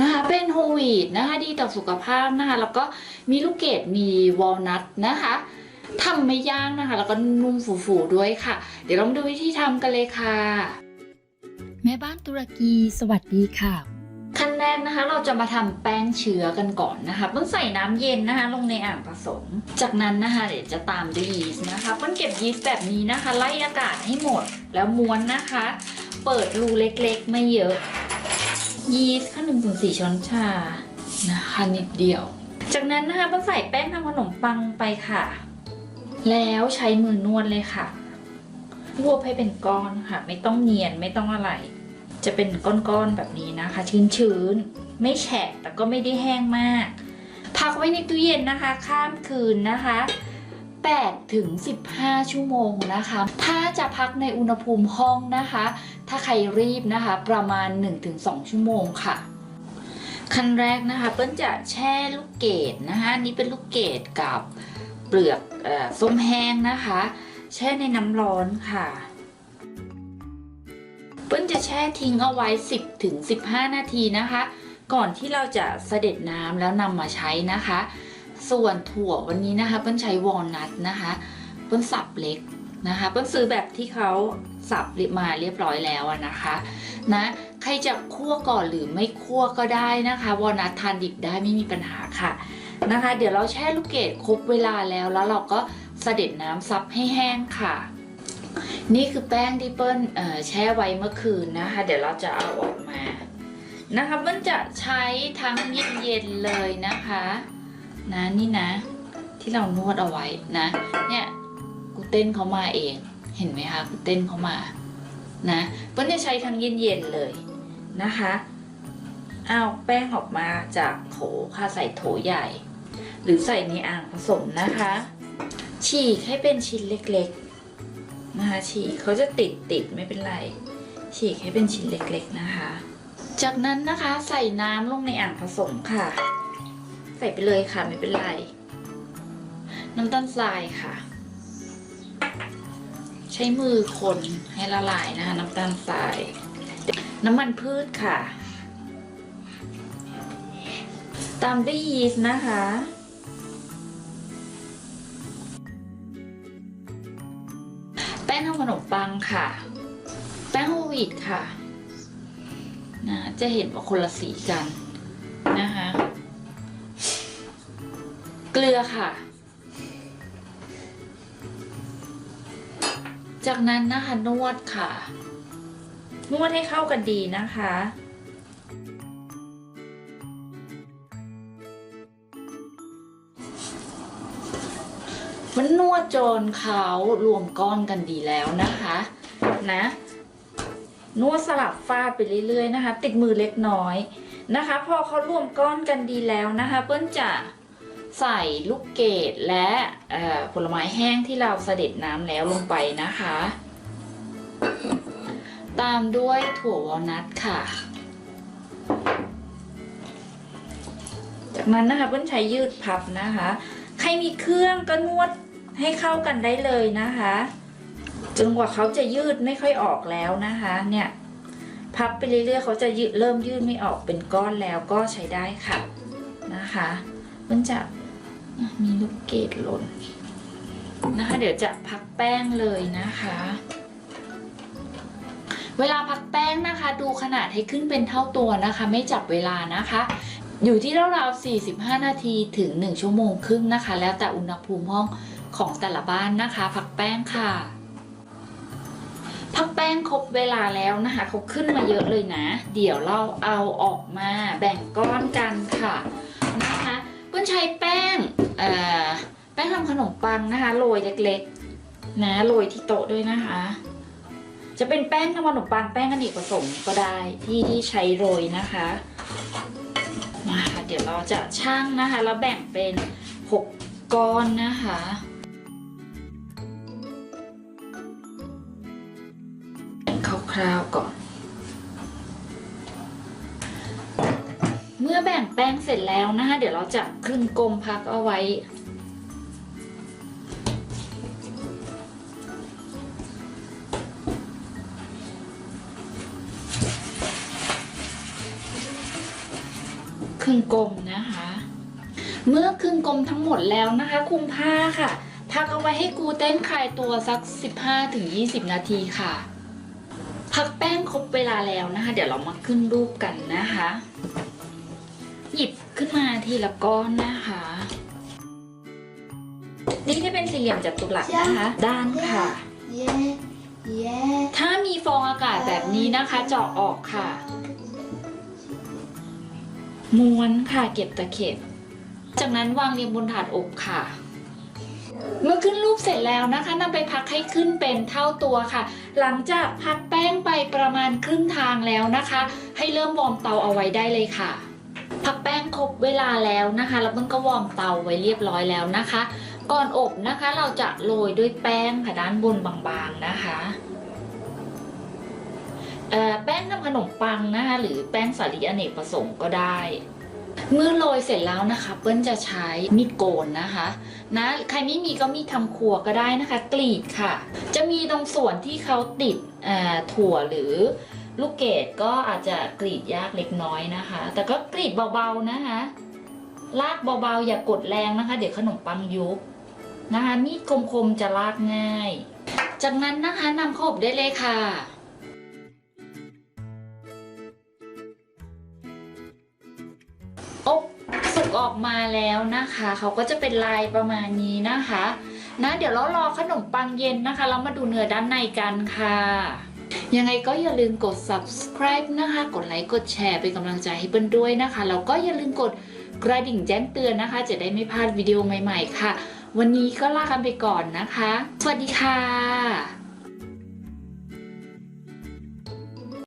นะคะเป็นโฮลวีตนะคะดีต่อสุขภาพนะคะแล้วก็มีลูกเกดมีวอลนัทนะคะทำไม่ยากนะคะ แล้วก็นุ่มฟูๆด้วยค่ะ เดี๋ยวเรามาดูวิธีทำกันเลยค่ะ แม่บ้านตุรกีสวัสดีค่ะขั้นแรกนะคะ เราจะมาทำแป้งเชื้อกันก่อนนะคะเพิ่งใส่น้ำเย็นนะคะ ลงในอ่างผสม จากนั้นนะคะ เดี๋ยวจะตามด้วยยีสต์นะคะเพิ่งเก็บยีสต์แบบนี้นะคะ ไล่อากาศให้หมดแล้วม้วนนะคะ เปิดรูเล็กๆ ไม่เยอะ ยีสต์ข้าหนึ่งถึงสี่ช้อนชานะคะนิดเดียว จากนั้นนะคะเพิ่งใส่แป้งทำขนมปังไปค่ะ แล้วใช้มือนวดเลยค่ะรวบให้เป็นก้อนค่ะ ไม่ต้องเนียนไม่ต้องอะไร จะเป็นก้อนๆแบบนี้นะคะ ชื้นๆ ไม่แฉะแต่ก็ไม่ได้แห้งมาก พักไว้ในตู้เย็นนะคะ ข้ามคืนนะคะ 8ถึง15 ชั่วโมงนะคะ ถ้าจะพักในอุณหภูมิห้องนะคะ ถ้าใครรีบนะคะ ประมาณ 1-2 ชั่วโมงค่ะขั้นแรกนะคะเปิ้ลจะแช่ลูกเกดนะคะนี่เป็นลูกเกดกับเปลือกอส้มแห้งนะคะ แช่ในน้ำร้อนค่ะ เปิ้ลจะแช่ทิ้งเอาไว้ 10ถึง15 นาทีนะคะ ก่อนที่เราจะเสด็จน้ำแล้วนำมาใช้นะคะ ส่วนถั่ววันนี้นะคะเปิ้ลใช้วอลนัทนะคะเปิ้ลสับเล็กนะคะเปิ้ลซื้อแบบที่เขาสับมาเรียบร้อยแล้วนะคะนะใครจะคั่วก่อนหรือไม่คั่วก็ได้นะคะวอลนัททานดิบได้ไม่มีปัญหาค่ะนะคะ เดี๋ยวเราแช่ลูกเกดครบเวลาแล้วแล้วเราก็เสด็จน้ำซับให้แห้งค่ะ นี่คือแป้งที่เปิ้ลแช่ไว้เมื่อคืนนะคะ เดี๋ยวเราจะเอาออกมานะคะเปิ้ลจะใช้ทั้งเย็นๆเลยนะคะ นะนี่นะ ที่เรานวดเอาไว้นะ เนี่ยกูเต้นเขามาเอง เห็นไหมคะกูเต้นเขามา นะเปิ้ลจะใช้ทั้งเย็นๆเลยนะคะเอาแป้งออกมาจากโถค่ะใส่โถใหญ่ หรือใส่ในอ่างผสมนะคะ ฉีกให้เป็นชิ้นเล็กๆนะคะฉีกเขาจะติดติดๆไม่เป็นไร ฉีกให้เป็นชิ้นเล็กๆนะคะ จากนั้นนะคะใส่น้ำลงในอ่างผสมค่ะ ใส่ไปเลยค่ะไม่เป็นไร น้ำตาลทรายค่ะ ใช้มือคนให้ละลายนะคะ น้ำตาลทราย น้ำมันพืชค่ะ ตามด้วยยีสต์นะคะแป้งทำขนมปังค่ะ แป้งโฮลวีตค่ะนะจะเห็นว่าคนละสีกัน เกลือค่ะ จากนั้นนะคะนวดค่ะ นวดให้เข้ากันดีนะคะมันนวดจนเขารวมก้อนกันดีแล้วนะคะนะ นวดสลับฟาดไปเรื่อยๆนะคะ ติดมือเล็กน้อยนะคะ พอเขารวมก้อนกันดีแล้วนะคะ เปิ้ลจะ ใส่ลูกเกดและผลไม้แห้งที่เราเสด็จน้ำแล้วลงไปนะคะ ตามด้วยถั่ววอลนัทค่ะ จากนั้นนะคะเปิ้ลใช้ยืดพับนะคะ ใครมีเครื่องก็นวดให้เข้ากันได้เลยนะคะ จนกว่าเขาจะยืดไม่ค่อยออกแล้วนะคะเนี่ยพับไปเรื่อยๆเขาจะยืดเริ่มยืดไม่ออกเป็นก้อนแล้วก็ใช้ได้ค่ะนะคะมันจะ มีลูกเกดหล่นนะคะ เดี๋ยวจะพักแป้งเลยนะคะ เวลาพักแป้งนะคะ ดูขนาดให้ขึ้นเป็นเท่าตัวนะคะ ไม่จับเวลานะคะ อยู่ที่ราวๆ45 นาทีถึง 1 ชั่วโมงครึ่งนะคะ แล้วแต่อุณหภูมิห้องของแต่ละบ้านนะคะ พักแป้งค่ะ พักแป้งครบเวลาแล้วนะคะเขาขึ้นมาเยอะเลยนะ เดี๋ยวเราเอาออกมาแบ่งก้อนกันค่ะ ใช้แป้งเอ่อแป้งทำขนมปังนะคะโรยเล็กๆนะโรยที่โต๊ะด้วยนะคะ จะเป็นแป้งทำขนมปังแป้งอเนกประสงค์ก็ได้ที่ที่ใช้โรยนะคะมาค่ะเดี๋ยวเราจะช่างนะคะ แล้วแบ่งเป็นหกก้อนนะคะคร่าวๆก่อน แป้งเสร็จแล้วนะคะเดี๋ยวเราจะคลึงกลมพักเอาไว้ครึ่งกลมนะคะ เมื่อครึ่งกลมทั้งหมดแล้วนะคะคุมผ้าค่ะพักเอาไว้ให้กูเต้นคลายตัวสัก 15-20 นาทีค่ะ พักแป้งครบเวลาแล้วนะคะ เดี๋ยวเรามาขึ้นรูปกันนะคะ หยิบขึ้นมาทีละก้อนนะคะ นี่จะเป็นสี่เหลี่ยมจัตุรัสนะคะ ด้านค่ะ Yeah, yeah. ถ้ามีฟองอากาศแบบนี้นะคะ เจาะออกค่ะ ม้วนค่ะเก็บตะเข็บ จากนั้นวางเรียงบนถาดอบค่ะ เมื่อขึ้นรูปเสร็จแล้วนะคะนำไปพักให้ขึ้นเป็นเท่าตัวค่ะ หลังจากพักแป้งไปประมาณครึ่งทางแล้วนะคะ ให้เริ่มวอร์มเตาเอาไว้ได้เลยค่ะ พักแป้งครบเวลาแล้วนะคะ แล้วมันก็วอร์มเตาไว้เรียบร้อยแล้วนะคะ ก่อนอบนะคะเราจะโรยด้วยแป้งค่ะด้านบนบางๆนะคะแป้งทำขนมปังนะคะหรือแป้งสาลีอเนกประสงค์ก็ได้ เมื่อโรยเสร็จแล้วนะคะ เปิ้ลจะใช้มีดโกนนะคะนะใครไม่มีก็มีดทำครัวก็ได้นะคะ กรีดค่ะ จะมีตรงส่วนที่เขาติดถั่วหรือ ลูกเกดก็อาจจะกรีดยากเล็กน้อยนะคะ แต่ก็กรีดเบาๆนะคะ ลากเบาๆอย่ากดแรงนะคะ เดี๋ยวขนมปังยุบนะคะ มีดคมๆจะลากง่าย จากนั้นนะคะนำเข้าอบได้เลยค่ะอบสุกออกมาแล้วนะคะ เขาก็จะเป็นลายประมาณนี้นะคะ นะ เดี๋ยวเรารอขนมปังเย็นนะคะ แล้วมาดูเนื้อด้านในกันค่ะ ยังไงก็อย่าลืมกด subscribe นะคะ กดไลค์ กดแชร์เป็นกำลังใจให้เปิ้ลด้วยนะคะ แล้วก็อย่าลืมกดกระดิ่งแจ้งเตือนนะคะ จะได้ไม่พลาดวิดีโอใหม่ ๆ ค่ะ วันนี้ก็ลากันไปก่อนนะคะ สวัสดีค่ะ